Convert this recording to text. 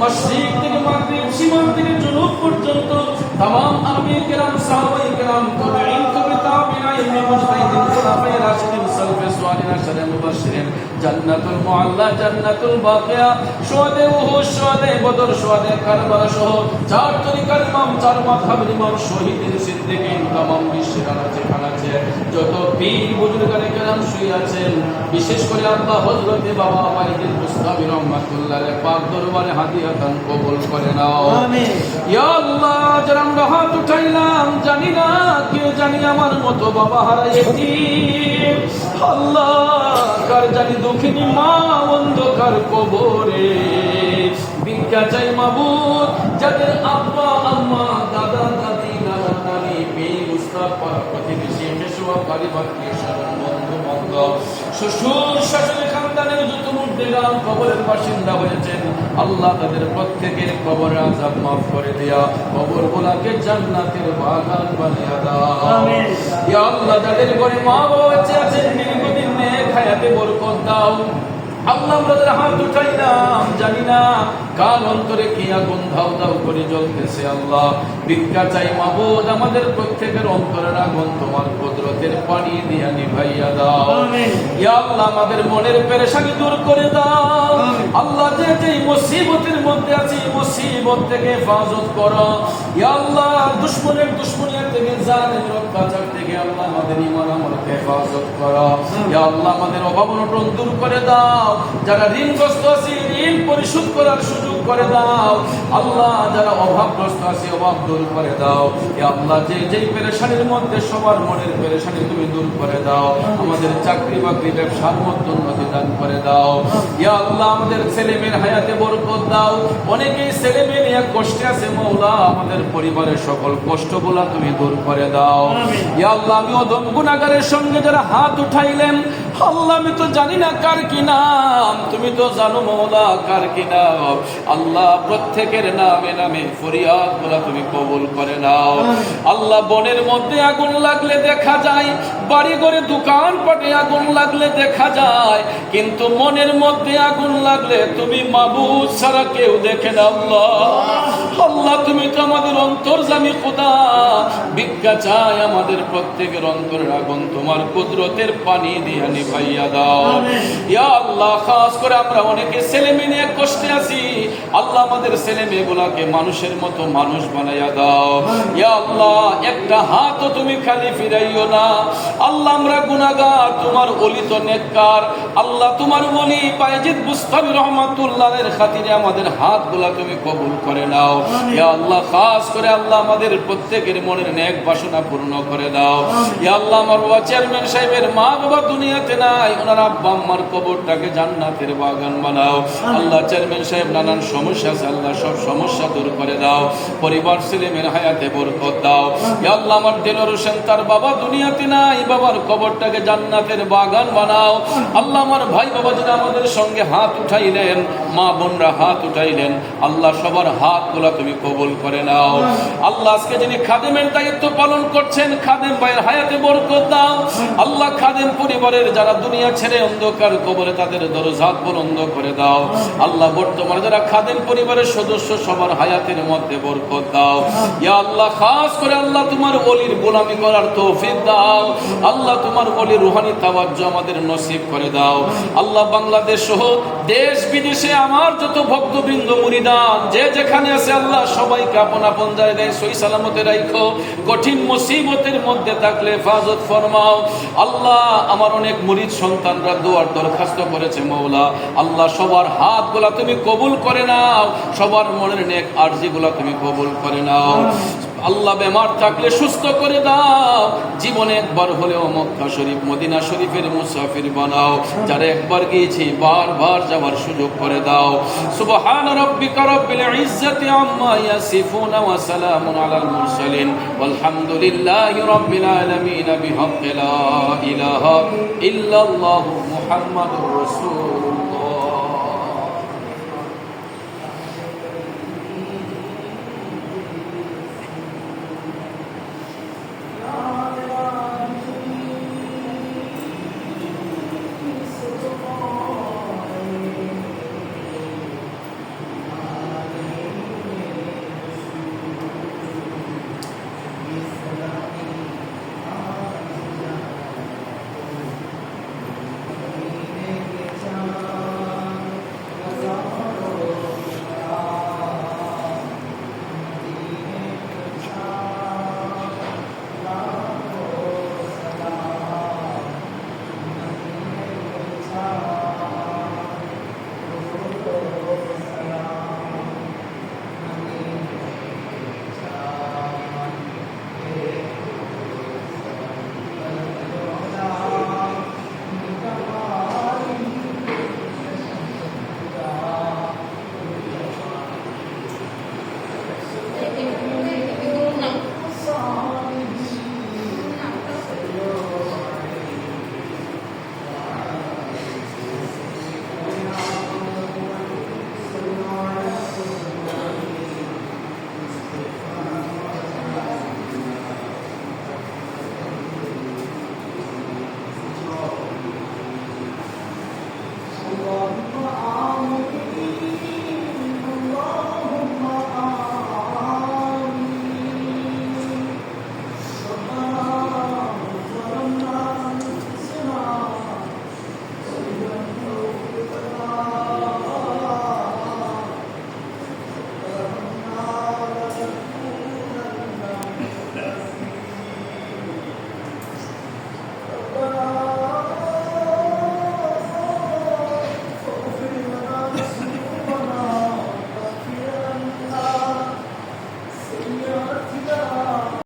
মসজিদ থেকে মাগরিব সীমান্ত থেকে জুনুব পর্যন্ত तमाम জান্নাতুল মুআল্লা জান্নাতুল বাকিয়া শুহাদে উহুদ শুহাদে বদর শুহাদে কারবালা সহ চার তরিকার ইমাম চার মাযহাবের ইমাম শহীদের সিদ্দিকীন तमाम বিশ্বের আনাচে কানাচে যত পীর বুজুর্গানে কেরাম শুয়ে আছেন বিশেষ করে আল্লাহ হযরতে বাবা ওয়াইদুল মুস্তাফি রহমাতুল্লাহ পাক দরবারে হাদিয়া দান কবুল করে নাও আমিন ইয়া জানি আমার মতো বাবা হারাইছি আল্লাহ, কার জানি দুঃখিনী মা অন্ধকার কবরে? ভিক্ষা চাই মাবুদ, যাদের আব্বা, আম্মা, দাদা, দাদি, নানা, নানি, মেয়ে উস্তাদ পাড়া প্রতিবেশী পারিবারিক স্মরণ বন্ধু, বান্ধব, শ্বশুর, শাশুড়ি খানদানের যতমুখ মুর্দেগান কবরের বাসিন্দা হয়েছেন আল্লাহ তাদের প্রত্যেকের কবর আজাব মাফ করে দেয়া কবর গুলাকে জান্নাতের বাগান বানিয়ে দাও। আল্লাহ যাদের ঘরে মা বাবা আছে আছেন দীর্ঘদিন নেক হায়াতে বরকত দাও। আল্লাহ আমাদের হাত উঠাইলাম জানি না। কাল অন্তরে কি আগুন ধাও ধাও করে জ্বলতেছে আল্লাহ। ভিক্ষা চাই মাবুদ আমাদের প্রত্যেকের অন্তরের আগুন তোমার কুদরতের পানি দিয়া নিভাইয়া দাও। ইয়া আল্লাহ আমাদের মনের পেরেশানি দূর করে দাও। আল্লাহ যে যে মুসিবতের মধ্যে আছি মুসিবত থেকে হেফাজত করো। ইয়া আল্লাহ দুশমনের দুশমনিয়া থেকে জালেমের অত্যাচার থেকে আল্লাহ আমাদের ঈমান আমলকে হেফাজত করো। ইয়া আল্লাহ আমাদের অভাব অনটন দূর করে দাও। যারা ঋণগ্রস্ত আছে ঋণ পরিশোধ করার সুযোগ করে দাও। আল্লাহ যারা অভাবগ্রস্ত আছে অভাব দূর করে দাও। আল্লাহ যে যেই পেরেশানির মধ্যে সবার মনের পেরেশানি তুমি দূর করে দাও। আমাদের চাকরি বাকরি ব্যবসার মধ্যে উন্নতি দান করে দাও। ইয়া আল্লাহ আমাদের ছেলে মেয়ের হায়াতে বরকত দাও। অনেকেই ছেলে মেয়ে নিয়ে কষ্টে আছে মৌলা আমাদের পরিবারের সকল কষ্টগুলা তুমি দূর করে দাও। ইয়া আল্লাহ আমি অদম গুনাহগারের সঙ্গে যারা হাত উঠাইলেন আল্লাহ, আমি তো জানি না কার কি নাম। তুমি তো জানো মৌলা কার কি নাম। আল্লাহ, প্রত্যেকের নামে নামে ফরিয়াদগুলা তুমি কবুল করে নাও। আল্লাহ, বনের মধ্যে আগুন লাগলে দেখা যায়, বাড়ি ঘরে দোকান পাটে আগুন লাগলে দেখা যায়, কিন্তু মনের মধ্যে আগুন লাগলে তুমি মাবুদ ছাড়া কেউ দেখে না, আল্লাহ। আল্লাহ তুমি তো আমাদের অন্তর্জামী খোদা। ভিক্ষা চাই আমাদের প্রত্যেকের অন্তরের আগুন তোমার কুদরতের পানি দিয়ে নিভাইয়া দাও। ইয়া আল্লাহ খাস করে আমরা অনেকে ছেলে মেয়ে নিয়ে কষ্টে আছি। আল্লাহ আমাদের ছেলে মেয়েগুলাকে মানুষের মতো মানুষ বানাইয়া দাও। ইয়া আল্লাহ একটা হাতও তুমি খালি ফিরাইও না। আল্লাহ আমরা গুনাহগার তোমার অলি তো নেককার। আল্লাহ তোমার বলি বাইজিদ মুস্তাফি রহমাতুল্লাহের খাতিরে আমাদের হাতগুলা তুমি কবুল করে নাও। ইয়া আল্লাহ খাস করে আল্লাহ আমাদের প্রত্যেকের মনের নেক বাসনা পূর্ণ করে দাও। ইয়া আল্লাহ আমার বাবা চেয়ারম্যান সাহেবের মা বাবা দুনিয়াতে নাই ওনার আব্বা আম্মার কবরটাকে জান্নাতের বাগান বানাও। আল্লাহ চেয়ারম্যান সাহেব নানান সমস্যা আছে আল্লাহ সব সমস্যা দূর করে দাও। পরিবার ছেলে হায়াতে বরকত দাও। ইয়া আল্লাহ আমার দিলর হোসেন তার বাবা দুনিয়াতে নাই বাবার কবরটাকে জান্নাতের বাগান বানাও। আল্লাহ আমার ভাই বাবা যারা আমাদের সঙ্গে হাত উঠাইলেন মা বোনরা হাত উঠাইলেন আল্লাহ সবার হাতগুলা তুমি কবুল করে নাও। আল্লাহ আজকে যিনি খাদেমের দায়িত্ব পালন করছেন, খাদেম ভাইয়ের হায়াতে বরকত দাও। আল্লাহ খাদেম পরিবারের যারা দুনিয়া ছেড়ে অন্ধকার কবরে তাদের দরজাত বলন্দ করে দাও। আল্লাহ বর্তমানে যারা খাদেম পরিবারের সদস্য, সবার হায়াতের মধ্যে বরকত দাও। ইয়া আল্লাহ, খাস করে আল্লাহ তোমার অলির গোলামি করার তৌফিক দাও। আল্লাহ তোমার অলির রুহানি তাওয়াজ্জু আমাদের নসিব করে দাও। আল্লাহ বাংলাদেশ সহ দেশ বিদেশে আমার যত ভক্তবৃন্দ, মুরিদান, যে যেখানে আছে আল্লাহ সবাইকে আপন আপন জায়গায় সই সালামতে রাখো কঠিন মুসিবতের মধ্যে থাকলে হেফাজত ফরমাও। আল্লাহ আমার অনেক মরিদ সন্তানরা দোয়ার দরখাস্ত করেছে মৌলা। আল্লাহ সবার হাতগুলা তুমি কবুল করে নাও, সবার মনের নেক আর্জিগুলা তুমি কবুল করে নাও। আল্লাহ বেমার থাকলে সুস্থ করে দাও। জীবনে একবার হলেও মক্কা শরীফ, মদিনা শরীফের মুসাফির বানাও। যারা একবার গিয়েছি, বারবার যাওয়ার সুযোগ করে দাও। সুবহান রাব্বিকা রাব্বিল ইজ্জাতি আম্মা ইয়াসিফুন ওয়া সালামুন আলাল মুরসালিন। ওয়ালহামদুলিল্লাহি রাব্বিল আলামিন, বিহাক্কি লা ইলাহা ইল্লাল্লাহু মুহাম্মাদুর রাসূলুল্লাহ।